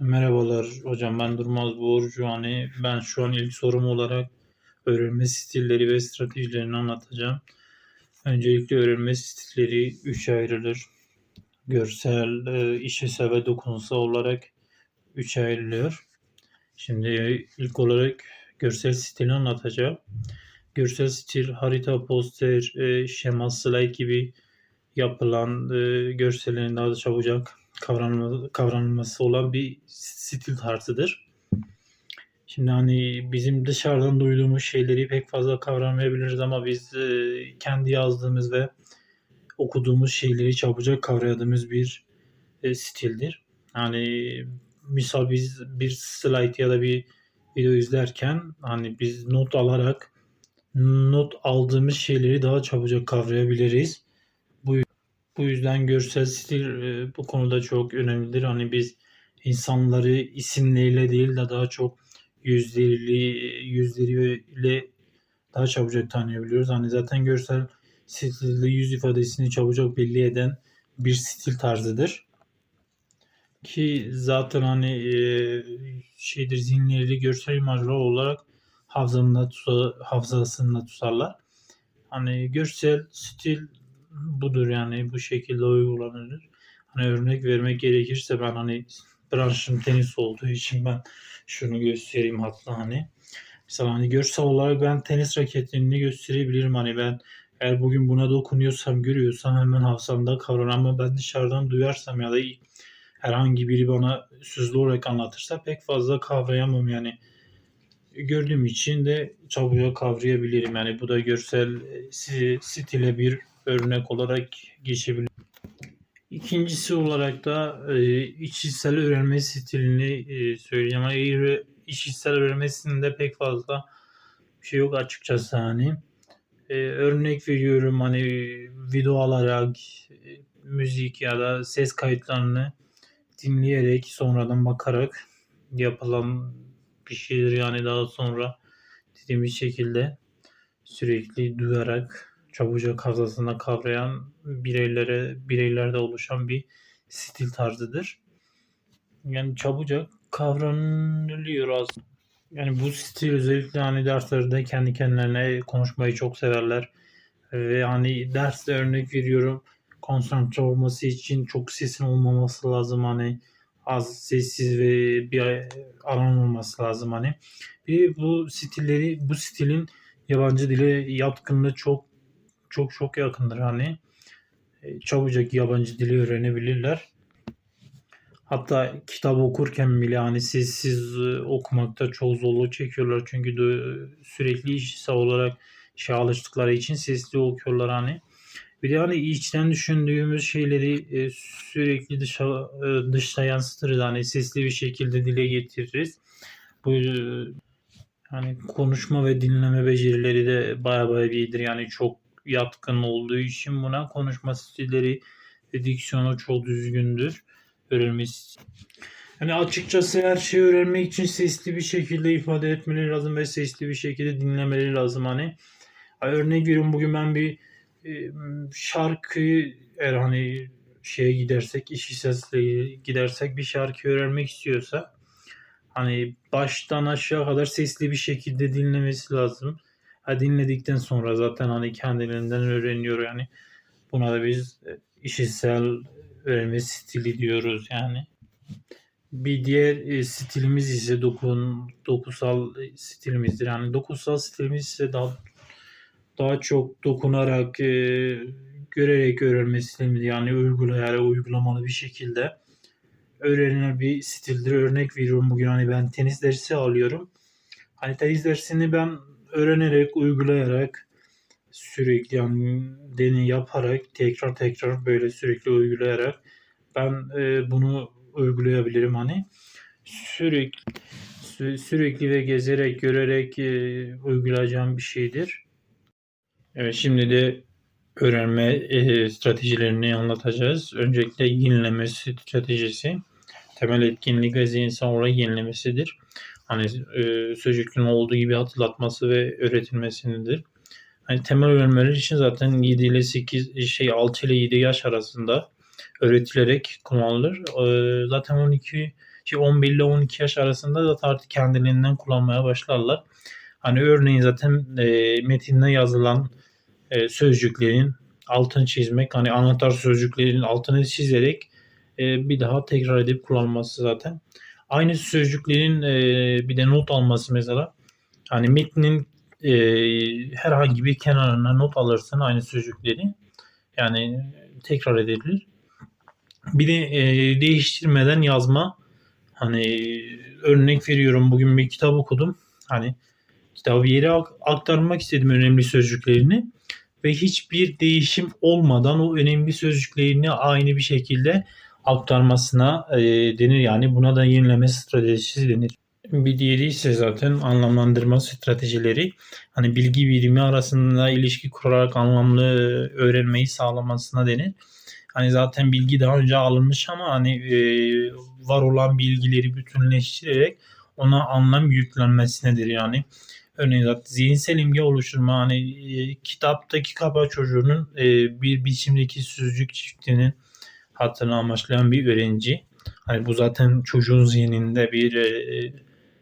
Merhabalar hocam ben Durmaz Borcu hani ben şu an ilk sorum olarak öğrenme stilleri ve stratejilerini anlatacağım. Öncelikle öğrenme stilleri 3'e ayrılır. Görsel, e, işitsel ve dokunsal olarak 3'e ayrılıyor. Şimdi ilk olarak görsel stilini anlatacağım. Görsel stil harita, poster, e, şema, slide gibi yapılan e, görsellerin daha da çabucak kavranma, kavranılması olan bir stil tarzıdır. Şimdi hani bizim dışarıdan duyduğumuz şeyleri pek fazla kavramayabiliriz ama biz e, kendi yazdığımız ve okuduğumuz şeyleri çabucak kavrayadığımız bir e, stildir. Yani misal biz bir slide ya da bir video izlerken hani biz not alarak not aldığımız şeyleri daha çabucak kavrayabiliriz. Bu yüzden görsel stil e, bu konuda çok önemlidir. Hani biz insanları isimleriyle değil de daha çok yüzleriyle yüzleriyle daha çabucak tanıyabiliyoruz. Hani zaten görsel stilde yüz ifadesini çabucak belli eden bir stil tarzıdır. Ki zaten hani e, şeydir zihinleri görsel imajlar olarak hafızasında, tutar, tutarlar. Hani görsel stil budur yani bu şekilde uygulanır. Hani örnek vermek gerekirse ben hani branşım tenis olduğu için ben şunu göstereyim hatta hani. Mesela hani görsel olarak ben tenis raketini gösterebilirim. Hani ben eğer bugün buna dokunuyorsam, görüyorsam hemen hafızamda kavrar ama ben dışarıdan duyarsam ya da herhangi biri bana sözlü olarak anlatırsa pek fazla kavrayamam yani. Gördüğüm için de çabucak kavrayabilirim. Yani bu da görsel stile bir örnek olarak geçebilir. İkincisi olarak da e, işitsel öğrenme stilini e, söyleyeceğim. Ama eğer işitsel öğrenmesinde pek fazla bir şey yok açıkçası hani. E, örnek veriyorum hani video alarak e, müzik ya da ses kayıtlarını dinleyerek sonradan bakarak yapılan bir şeydir yani daha sonra dediğimiz şekilde sürekli duyarak çabucak hafızasında kavrayan bireylere bireylerde oluşan bir stil tarzıdır. Yani çabucak kavranılıyor aslında. Yani bu stil özellikle hani derslerde kendi kendilerine konuşmayı çok severler. Ve hani derste örnek veriyorum konsantre olması için çok sesin olmaması lazım hani az sessiz ve bir alan olması lazım hani. Bir bu stilleri bu stilin yabancı dile yatkınlığı çok çok çok yakındır hani. E, çabucak yabancı dili öğrenebilirler. Hatta kitap okurken bile hani sessiz e, okumakta çok zorluk çekiyorlar. Çünkü de sürekli işsel olarak şey alıştıkları için sesli okuyorlar hani. Bir de hani içten düşündüğümüz şeyleri e, sürekli dışa, dışta yansıtırız. Hani sesli bir şekilde dile getiririz. Bu hani konuşma ve dinleme becerileri de baya baya iyidir. Yani çok yatkın olduğu için buna konuşma stilleri ve diksiyonu çok düzgündür. Öğrenmesi. Yani açıkçası her şeyi öğrenmek için sesli bir şekilde ifade etmeleri lazım ve sesli bir şekilde dinlemeleri lazım hani. Örnek veriyorum bugün ben bir e, şarkı eğer hani şeye gidersek işi sesle gidersek bir şarkı öğrenmek istiyorsa hani baştan aşağı kadar sesli bir şekilde dinlemesi lazım. Ha, dinledikten sonra zaten hani kendilerinden öğreniyor yani. Buna da biz e, işitsel öğrenme stili diyoruz yani. Bir diğer e, stilimiz ise dokun, dokusal stilimizdir. Yani dokusal stilimiz ise daha daha çok dokunarak, e, görerek öğrenme stilimiz yani uygulayarak, uygulamalı bir şekilde öğrenilen bir stildir. Örnek veriyorum bugün hani ben tenis dersi alıyorum. Hani tenis dersini ben öğrenerek, uygulayarak sürekli yani deney yaparak tekrar tekrar böyle sürekli uygulayarak ben e, bunu uygulayabilirim hani sürekli sü- sürekli ve gezerek görerek e, uygulayacağım bir şeydir. Evet şimdi de öğrenme e, stratejilerini anlatacağız. Öncelikle yenileme stratejisi temel etkinlik ve zihinsel olarak yenilemesidir hani e, sözcüklüğün olduğu gibi hatırlatması ve öğretilmesidir. Hani temel öğrenmeler için zaten 7 ile 8 şey 6 ile 7 yaş arasında öğretilerek kullanılır. E, zaten 12 şey 11 ile 12 yaş arasında zaten artık kendiliğinden kullanmaya başlarlar. Hani örneğin zaten e, metinde yazılan e, sözcüklerin altını çizmek, hani anahtar sözcüklerin altını çizerek e, bir daha tekrar edip kullanılması zaten. Aynı sözcüklerin e, bir de not alması mesela. Hani metnin e, herhangi bir kenarına not alırsın aynı sözcükleri. Yani tekrar edilir. Bir de e, değiştirmeden yazma. Hani örnek veriyorum bugün bir kitap okudum. Hani kitabı bir yere aktarmak istedim önemli sözcüklerini ve hiçbir değişim olmadan o önemli sözcüklerini aynı bir şekilde aktarmasına e, denir. Yani buna da yenileme stratejisi denir. Bir diğeri ise zaten anlamlandırma stratejileri. Hani bilgi birimi arasında ilişki kurarak anlamlı öğrenmeyi sağlamasına denir. Hani zaten bilgi daha önce alınmış ama hani e, var olan bilgileri bütünleştirerek ona anlam yüklenmesinedir yani. Örneğin zaten zihinsel imge oluşturma hani e, kitaptaki kaba çocuğunun e, bir biçimdeki sözcük çiftinin hatırını amaçlayan bir öğrenci. Hani bu zaten çocuğun zihninde bir e,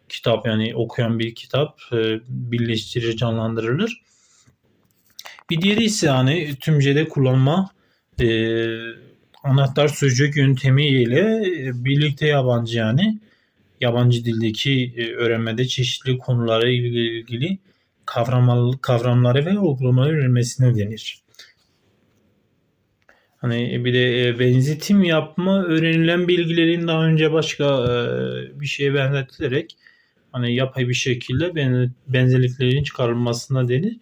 kitap yani okuyan bir kitap e, birleştirir, canlandırılır. Bir diğeri ise hani tümcede kullanma e, anahtar sözcük yöntemiyle birlikte yabancı yani yabancı dildeki e, öğrenmede çeşitli konulara ilgili, ilgili kavramları ve uygulamaları öğrenmesine denir. Hani bir de e, benzetim yapma öğrenilen bilgilerin daha önce başka e, bir şeye benzetilerek hani yapay bir şekilde benzerliklerin çıkarılmasına denir.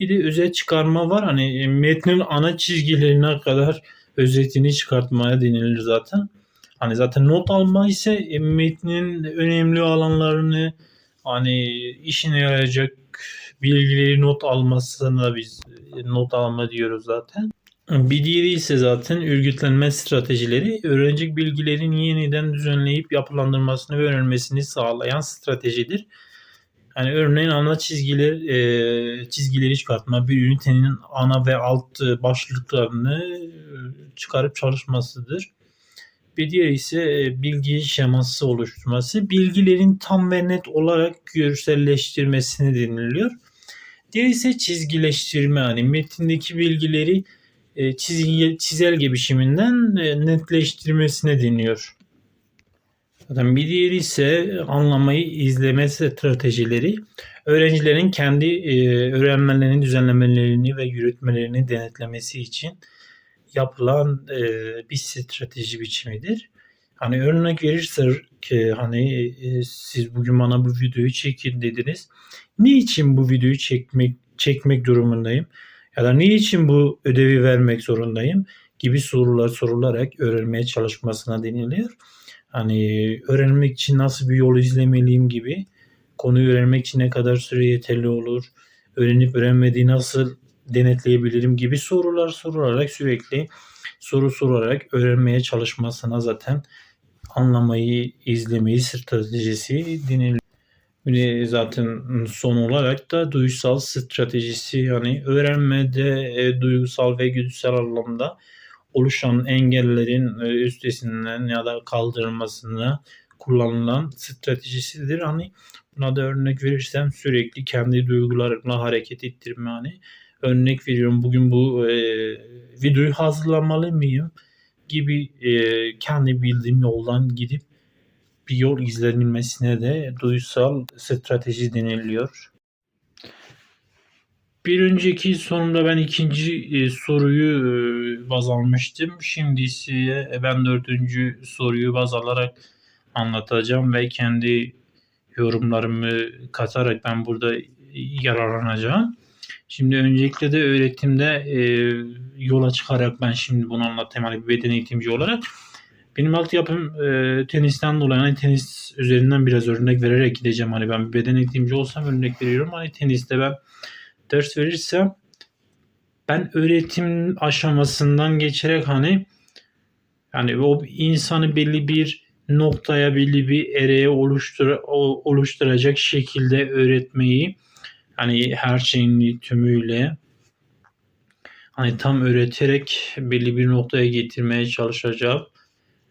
Bir de özet çıkarma var. Hani metnin ana çizgilerine kadar özetini çıkartmaya denilir zaten. Hani zaten not alma ise e, metnin önemli alanlarını hani işine yarayacak bilgileri not almasına biz e, not alma diyoruz zaten. Bir diğeri ise zaten örgütlenme stratejileri öğrenecek bilgilerin yeniden düzenleyip yapılandırmasını ve öğrenmesini sağlayan stratejidir. Yani örneğin ana çizgiler e, çizgileri çıkartma, bir ünitenin ana ve alt başlıklarını çıkarıp çalışmasıdır. Bir diğeri ise e, bilgi şeması oluşturması. Bilgilerin tam ve net olarak görselleştirmesine deniliyor. Diğeri ise çizgileştirme. Hani metindeki bilgileri e, çizgi, çizelge biçiminden e, netleştirmesine deniyor. Zaten bir diğeri ise anlamayı izleme stratejileri. Öğrencilerin kendi öğrenmelerini, düzenlemelerini ve yürütmelerini denetlemesi için yapılan e, bir strateji biçimidir. Hani örnek verirsek hani e, siz bugün bana bu videoyu çekin dediniz. Ne için bu videoyu çekmek çekmek durumundayım? Ya da ne için bu ödevi vermek zorundayım? gibi sorular sorularak öğrenmeye çalışmasına deniliyor. Hani öğrenmek için nasıl bir yol izlemeliyim gibi konuyu öğrenmek için ne kadar süre yeterli olur? Öğrenip öğrenmediği nasıl denetleyebilirim gibi sorular sorularak sürekli soru sorarak öğrenmeye çalışmasına zaten anlamayı, izlemeyi stratejisi deniliyor. Bir zaten son olarak da duygusal stratejisi yani öğrenmede e, duygusal ve güdüsel anlamda oluşan engellerin e, üstesinden ya da kaldırılmasına kullanılan stratejisidir. Hani buna da örnek verirsem sürekli kendi duygularımla hareket ettirme hani örnek veriyorum bugün bu e, videoyu hazırlamalı mıyım gibi e, kendi bildiğim yoldan gidip bir yol izlenilmesine de duysal strateji deniliyor. Bir önceki sorumda ben ikinci e, soruyu e, baz almıştım. Şimdi ise e, ben dördüncü soruyu baz alarak anlatacağım ve kendi yorumlarımı katarak ben burada yararlanacağım. Şimdi öncelikle de öğretimde e, yola çıkarak ben şimdi bunu anlatayım hani bir beden eğitimci olarak. Benim altyapım e, tenisten dolayı hani tenis üzerinden biraz örnek vererek gideceğim. Hani ben bir beden eğitimci olsam örnek veriyorum. Hani teniste ben ders verirsem ben öğretim aşamasından geçerek hani yani o insanı belli bir noktaya belli bir ereye oluştur oluşturacak şekilde öğretmeyi hani her şeyin tümüyle hani tam öğreterek belli bir noktaya getirmeye çalışacağım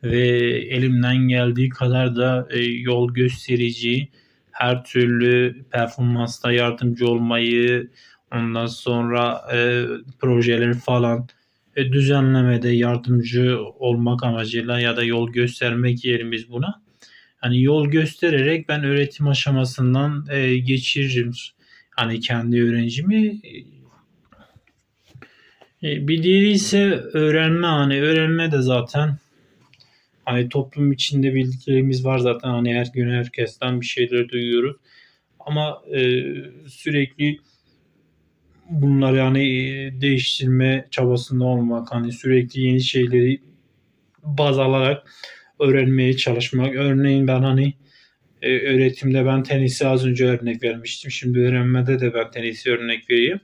ve elimden geldiği kadar da e, yol gösterici, her türlü performansta yardımcı olmayı, ondan sonra e, projeleri falan e, düzenlemede yardımcı olmak amacıyla ya da yol göstermek diyelim biz buna. Hani yol göstererek ben öğretim aşamasından e, geçiririm. Hani kendi öğrencimi e, bir diğeri ise öğrenme hani öğrenme de zaten hani toplum içinde bildiklerimiz var zaten. Hani her gün herkesten bir şeyler duyuyoruz. Ama e, sürekli bunları yani e, değiştirme çabasında olmak hani sürekli yeni şeyleri baz alarak öğrenmeye çalışmak. Örneğin ben hani e, öğretimde ben tenisi az önce örnek vermiştim. Şimdi öğrenmede de ben tenisi örnek vereyim.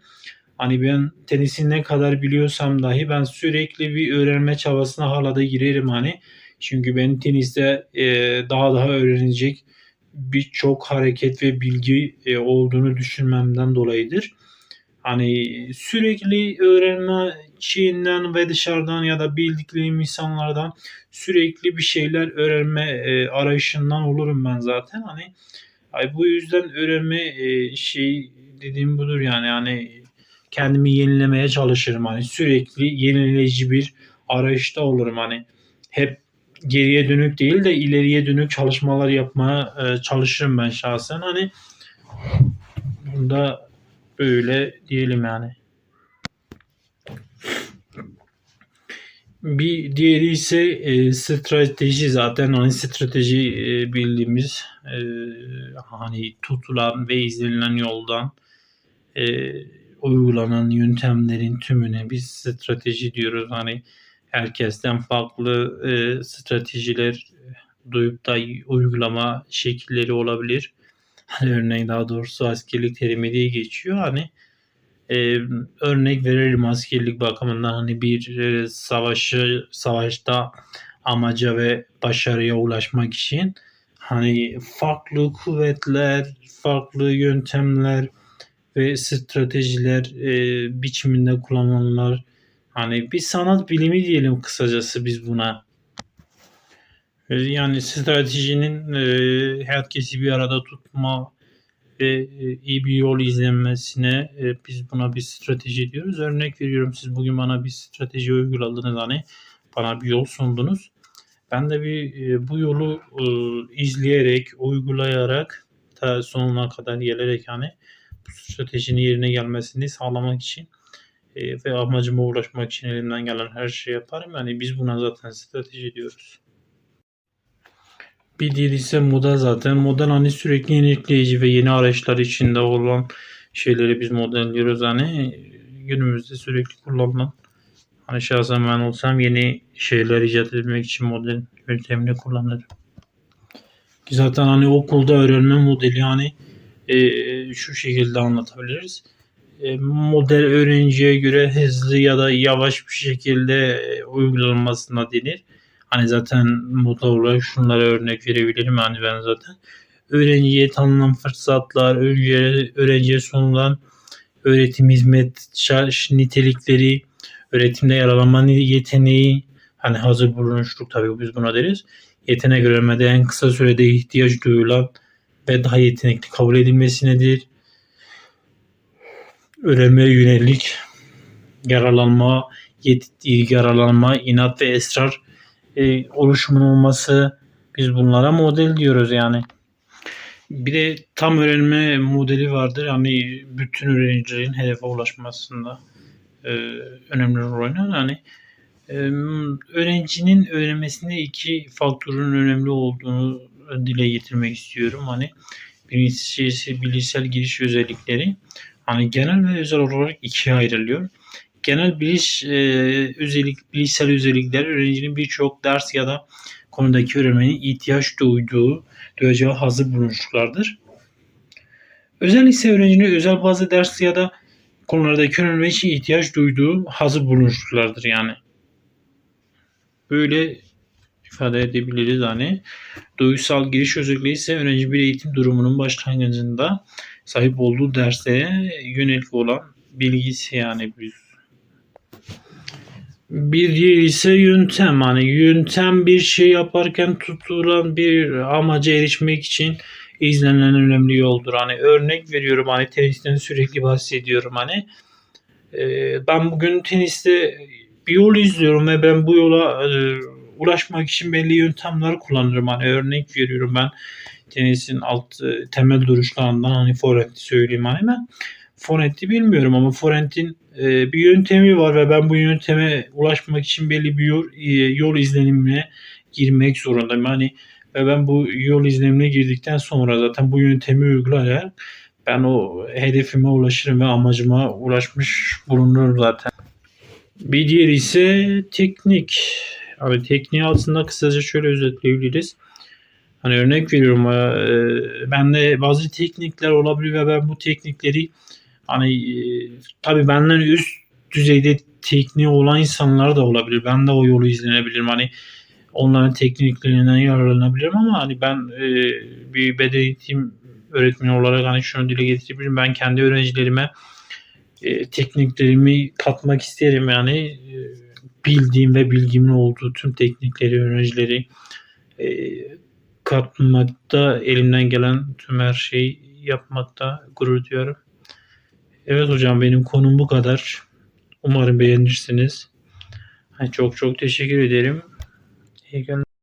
Hani ben tenisi ne kadar biliyorsam dahi ben sürekli bir öğrenme çabasına hala da girerim hani. Çünkü ben teniste e, daha daha öğrenecek birçok hareket ve bilgi e, olduğunu düşünmemden dolayıdır. Hani sürekli öğrenme Çin'den ve dışarıdan ya da bildiklerim insanlardan sürekli bir şeyler öğrenme e, arayışından olurum ben zaten. Hani ay bu yüzden öğrenme e, şey dediğim budur yani yani kendimi yenilemeye çalışırım hani sürekli yenileyici bir arayışta olurum hani hep geriye dönük değil de ileriye dönük çalışmalar yapmaya e, çalışırım ben şahsen hani bunda böyle diyelim yani. Bir diğeri ise e, strateji zaten hani strateji e, bildiğimiz e, hani tutulan ve izlenilen yoldan e, uygulanan yöntemlerin tümüne biz strateji diyoruz. Hani herkesten farklı e, stratejiler duyup da uygulama şekilleri olabilir. Hani örneğin daha doğrusu askerlik terimi diye geçiyor. Hani e, örnek verelim askerlik bakımından hani bir e, savaşı savaşta amaca ve başarıya ulaşmak için hani farklı kuvvetler, farklı yöntemler, ve stratejiler e, biçiminde kullanılanlar hani bir sanat bilimi diyelim kısacası biz buna. Yani stratejinin e, herkesi bir arada tutma ve e, iyi bir yol izlenmesine e, biz buna bir strateji diyoruz. Örnek veriyorum siz bugün bana bir strateji uyguladınız hani bana bir yol sundunuz. Ben de bir bu yolu izleyerek, uygulayarak ta sonuna kadar gelerek hani stratejinin yerine gelmesini sağlamak için e, ve amacıma ulaşmak için elimden gelen her şeyi yaparım. Yani biz buna zaten strateji diyoruz. Bir diğeri ise model zaten. Model hani sürekli yenilikleyici ve yeni araçlar içinde olan şeyleri biz modelliyoruz. Hani günümüzde sürekli kullanılan hani şahsen ben olsam yeni şeyler icat etmek için model yöntemini kullanırım. Zaten hani okulda öğrenme modeli hani e, şu şekilde anlatabiliriz. E, model öğrenciye göre hızlı ya da yavaş bir şekilde e, uygulanmasına denir. Hani zaten model olarak şunlara örnek verebilirim. Hani ben zaten öğrenciye tanınan fırsatlar, önce öğrenciye sunulan öğretim hizmet nitelikleri, öğretimde yararlanma yeteneği, hani hazır bulunuşluk tabii biz buna deriz. Yetenek öğrenmede en kısa sürede ihtiyaç duyulan ve daha yetenekli kabul edilmesinedir. Öğrenmeye yönelik yararlanma, yararlanma, inat ve esrar e, oluşumun olması biz bunlara model diyoruz yani. Bir de tam öğrenme modeli vardır. Hani bütün öğrencilerin hedefe ulaşmasında e, önemli rol oynar. Hani e, öğrencinin öğrenmesinde iki faktörün önemli olduğunu dile getirmek istiyorum. Hani birincisi bilişsel giriş özellikleri. Hani genel ve özel olarak ikiye ayrılıyor. Genel biliş e, özellik, bilişsel özellikler öğrencinin birçok ders ya da konudaki öğrenmenin ihtiyaç duyduğu, duyacağı hazır bulunuşlardır. Özel ise öğrencinin özel bazı ders ya da konulardaki öğrenme için ihtiyaç duyduğu hazır bulunuşlardır yani. Böyle ifade edebiliriz hani. Duygusal giriş özelliği ise öğrenci bir eğitim durumunun başlangıcında sahip olduğu derse yönelik olan bilgisi yani biz Bir diğer ise yöntem. Hani yöntem bir şey yaparken tutulan bir amaca erişmek için izlenen önemli yoldur. Hani örnek veriyorum hani tenisten sürekli bahsediyorum hani. Ee, ben bugün teniste bir yol izliyorum ve ben bu yola e, ulaşmak için belli yöntemler kullanırım. Hani örnek veriyorum ben tenisin alt e, temel duruşlarından hani forehand'i söyleyeyim hani ben forehand'i bilmiyorum ama forehand'in e, bir yöntemi var ve ben bu yönteme ulaşmak için belli bir yol, e, yol izlenimine girmek zorundayım. Hani ve ben bu yol izlenimine girdikten sonra zaten bu yöntemi uygulayarak ben o hedefime ulaşırım ve amacıma ulaşmış bulunurum zaten. Bir diğeri ise teknik. Abi tekniği altında kısaca şöyle özetleyebiliriz. Hani örnek veriyorum e, bende bazı teknikler olabilir ve ben bu teknikleri hani e, tabii benden üst düzeyde tekniği olan insanlar da olabilir. Ben de o yolu izlenebilirim. Hani onların tekniklerinden yararlanabilirim ama hani ben e, bir beden eğitim öğretmeni olarak hani şunu dile getirebilirim. Ben kendi öğrencilerime e, tekniklerimi katmak isterim yani e, bildiğim ve bilgimin olduğu tüm teknikleri öğrencileri e, katmakta elimden gelen tüm her şeyi yapmakta gurur duyuyorum. Evet hocam benim konum bu kadar. Umarım beğenirsiniz. Çok çok teşekkür ederim. İyi günler.